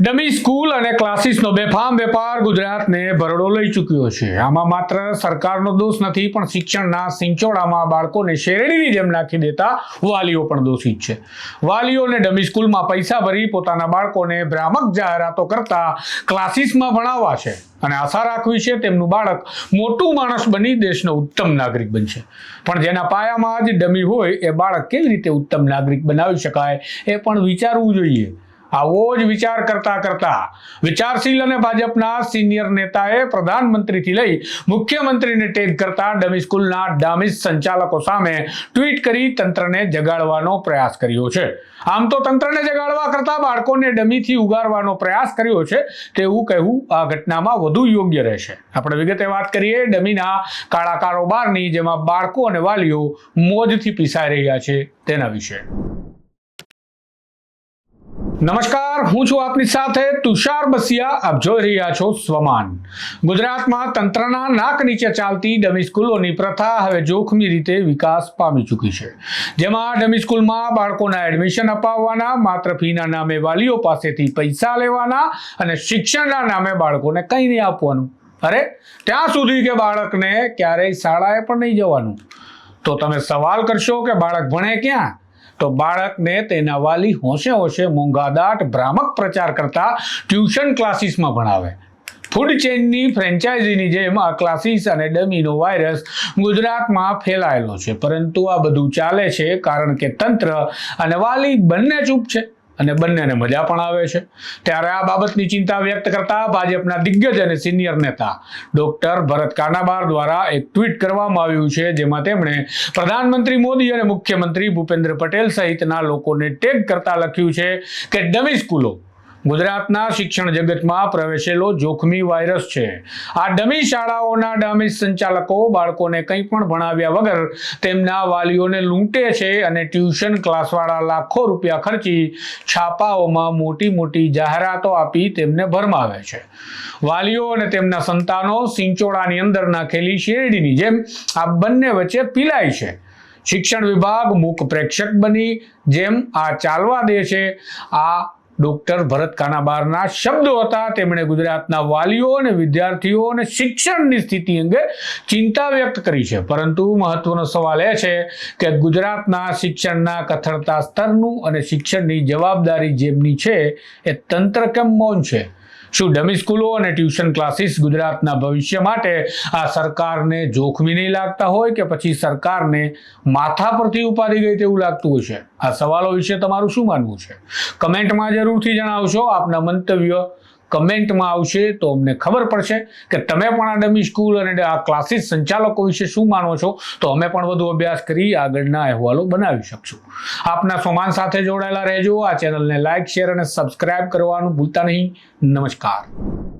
Dummy school અને ક્લાસીસનો બેફામ વેપાર ગુજરાતને ભરડો લઈ ચૂક્યો છે. આમાં માત્ર સરકારનો દોષ નથી, પણ શિક્ષણના સિંચોડામાં બાળકોને શેરડીની જેમ નાખી દેતા વાલીઓ પણ દોષિત છે. વાલીઓને ડમી સ્કૂલમાં પૈસા ભરી પોતાના બાળકોને ભ્રામક જાહેરાતો કરતા ક્લાસીસમાં ભણાવવા છે અને આશા રાખવી છે તેમનું બાળક મોટું માણસ બની દેશનો ઉત્તમ નાગરિક બનશે. પણ જેના પાયામાં જ ડમી હોય, એ બાળક કેવી રીતે ઉત્તમ નાગરિક બનાવી શકાય, એ પણ વિચારવું જોઈએ. આવો જ વિચાર કરતા કરતા વિચારશીલ અને ભાજપના સિનિયર નેતાએ પ્રધાનમંત્રીથી લઈ મુખ્યમંત્રીને ટેગ કરતા ડમી સ્કૂલના ડામિસ સંચાલકો સામે ટ્વીટ કરી તંત્રને જગાડવાનો પ્રયાસ કર્યો છે. આમ તો તંત્રને જગાડવા કરતા બાળકોને ડમીથી ઉગારવાનો પ્રયાસ કર્યો છે તેવું કહેવું આ ઘટનામાં વધુ યોગ્ય રહેશે. આપણે વિગતે વાત કરીએ, ડમીના કાળા કારોબારની જેમાં બાળકો અને વાલીઓ મોજથી પીસાઈ રહ્યા છે તેના વિશે. નમસ્કાર, હું છું આપની સાથે તુષાર બસિયા. આપ જોઈ રહ્યા છો સ્વમાન. ગુજરાતમાં તંત્રના નાક નીચે ચાલતી ડમી સ્કૂલોની પ્રથા હવે જોખમી રીતે વિકાસ પામી ચૂકી છે. જેમાં ડમી સ્કૂલમાં બાળકોના એડમિશન અપાવવાના, માત્ર ફીના નામે વાલીઓ પાસેથી પૈસા લેવાના અને શિક્ષણના નામે બાળકોને કંઈ નહીં આપવાનું. અરે, ત્યાં સુધી કે બાળકને ક્યારેય શાળાએ પણ નહીં જવાનું. તો તમે સવાલ કરશો કે બાળક ભણે ક્યાં? તો બાળકને તેના વાલી હોંશે હોંશે મોંઘાદાટ ભ્રામક પ્રચાર કરતા ટ્યુશન ક્લાસીસમાં ભણાવે. ફૂડ ચેઇનની ફ્રેન્ચાઇઝીની જેમ આ ક્લાસીસ અને ડમીનો વાયરસ ગુજરાતમાં ફેલાયેલો છે. પરંતુ આ બધું ચાલે છે કારણ કે તંત્ર અને વાલી બંને ચૂપ છે. અને બંનેને મજા પણ આવે છે. ત્યારે આ બાબતની ચિંતા વ્યક્ત કરતા ભાજપના દિગ્ગજ અને સિનિયર નેતા ડોક્ટર ભરત કાનાબાર દ્વારા એક ટ્વીટ કરવામાં આવ્યું છે, જેમાં તેમણે પ્રધાનમંત્રી મોદી અને મુખ્યમંત્રી ભૂપેન્દ્ર પટેલ સહિતના લોકોને ટેગ કરતા લખ્યું છે કે ડમી સ્કૂલો ગુજરાતના શિક્ષણ જગતમાં પ્રવેશેલો જોખમી વાયરસ છે. આ ડમી શાળાઓના ડામી સંચાલકો બાળકોને કંઈ પણ ભણાવ્યા વગર તેમના વાલીઓને લૂંટે છે અને ટ્યુશન ક્લાસવાળા લાખો રૂપિયા ખર્ચી છાપાઓમાં મોટી મોટી જાહેરાતો આપી તેમને ભરમાવે છે. વાલીઓ અને તેમના સંતાનો સિંચોડાની અંદર નાખેલી શેરડીની જેમ આ બંને વચ્ચે પીલાય છે. શિક્ષણ વિભાગ મૂક પ્રેક્ષક બની, જેમ આ ચાલવા દે છે, આ ડોક્ટર ભરત કાનાબારના શબ્દો હતા. તેમણે ગુજરાતના વાલીઓ અને વિદ્યાર્થીઓ અને શિક્ષણની સ્થિતિ અંગે ચિંતા વ્યક્ત કરી છે. પરંતુ મહત્વનો સવાલ એ છે કે ગુજરાતના શિક્ષણના કથળતા સ્તરનું અને શિક્ષણની જવાબદારી જેમની છે, એ તંત્ર કેમ મૌન છે? શું ડમી સ્કૂલો અને ટ્યુશન ક્લાસીસ ગુજરાતના ભવિષ્ય માટે આ સરકારને જોખમી નહીં લાગતા હોય કે પછી સરકારને માથા પરથી ઉપાડી ગઈ તેવું લાગતું હોય છે? આ સવાલો વિશે તમારું શું માનવું છે? કમેન્ટમાં જરૂરથી જણાવશો આપના મંતવ્ય કમેન્ટમાં આવશે તો અમને ખબર પડશે કે તમે પણ આ ડમી સ્કૂલ અને આ ક્લાસીસ સંચાલકો વિશે શું માનો છો? તો અમે પણ વધુ અભ્યાસ કરી આગળના અહેવાલો બનાવી શકશું. આપના સોમાન સાથે જોડાયેલા રહેજો. આ ચેનલને લાઇક શેર અને સબસ્ક્રાઇબ કરવાનું ભૂલતા નહીં. નમસ્કાર.